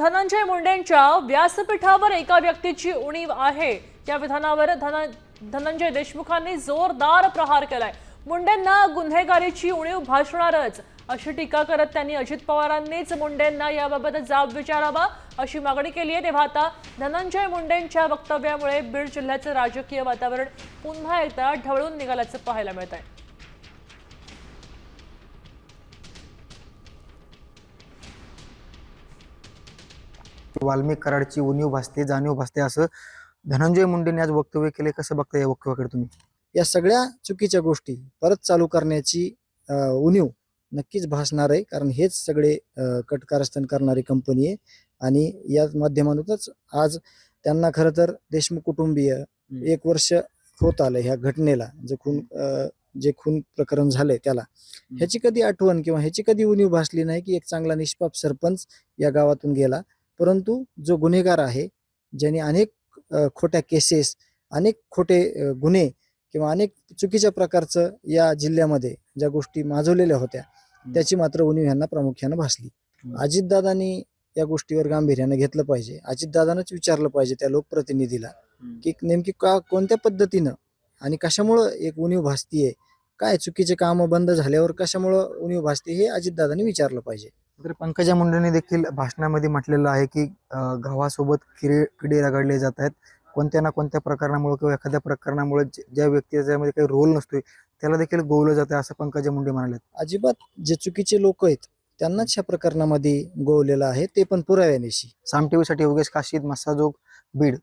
धनंजय मुंडेंच्या व्यासपीठावर एका व्यक्तीची उणीव आहे. या विधानावर धन धनंजय देशमुखांनी जोरदार प्रहार केलाय. मुंडेंना गुन्हेगारीची उणीव भासणारच अशी टीका करत त्यांनी अजित पवारांनीच मुंडेंना याबाबत जाब विचारावा अशी मागणी केली आहे. तेव्हा आता धनंजय मुंडेंच्या वक्तव्यामुळे बीड जिल्ह्याचं राजकीय वातावरण पुन्हा एकदा ढवळून निघाल्याचं पाहायला मिळत आहे वाल्मिक कराडची उणीव भासते जाणीव भासते असं धनंजय मुंडेंनी आज वक्तव्य केले. कसं बघता या वक्तव्याकडे तुम्ही? या सगळ्या चुकीच्या गोष्टी परत चालू करण्याची उणीव नक्कीच भासणार आहे. कारण हेच सगळे कटकारस्थान करणारी कंपनी आहे. आणि या माध्यमातूनच आज त्यांना खरं तर देशमुख कुटुंबीय एक वर्ष होत आलं ह्या घटनेला. जे खून जे खून प्रकरण झालंय त्याला. ह्याची कधी आठवण किंवा ह्याची कधी उणीव भासली नाही की एक चांगला निष्पाप सरपंच या गावातून गेला? परंतु जो गुन्हेगार आहे ज्याने अनेक खोट्या केसेस अनेक खोटे गुन्हे किंवा अनेक चुकीच्या प्रकारचं या जिल्ह्यामध्ये ज्या गोष्टी माजवलेल्या होत्या त्याची मात्र उणीव यांना प्रामुख्यानं भासली. अजितदादांनी या गोष्टीवर गांभीर्यानं घेतलं पाहिजे. अजितदादांच विचारलं पाहिजे त्या लोकप्रतिनिधीला की नेमकी का कोणत्या पद्धतीनं आणि कशामुळं एक उणीव भासतीये? काय चुकीचे कामं बंद झाल्यावर कशामुळं उणीव भासते हे अजितदादांनी विचारलं पाहिजे. तर पंकजा मुंडेंनी देखील भाषणामध्ये म्हटलेलं आहे की अं, गावासोबत किडे किडे रगडले जात आहेत. कोणत्या ना कोणत्या प्रकरणामुळे किंवा एखाद्या प्रकरणामुळे ज्या व्यक्तीचा त्यामध्ये काही रोल नसतोय त्याला देखील गोवलं जातं असं पंकजा मुंडे म्हणाले अजिबात जे चुकीचे लोक आहेत त्यांनाच ह्या प्रकरणामध्ये गोवलेलं आहे ते पण पुराव्यानिशी. साम टीव्हीसाठी योगेश काशीद मस्साजोग बीड.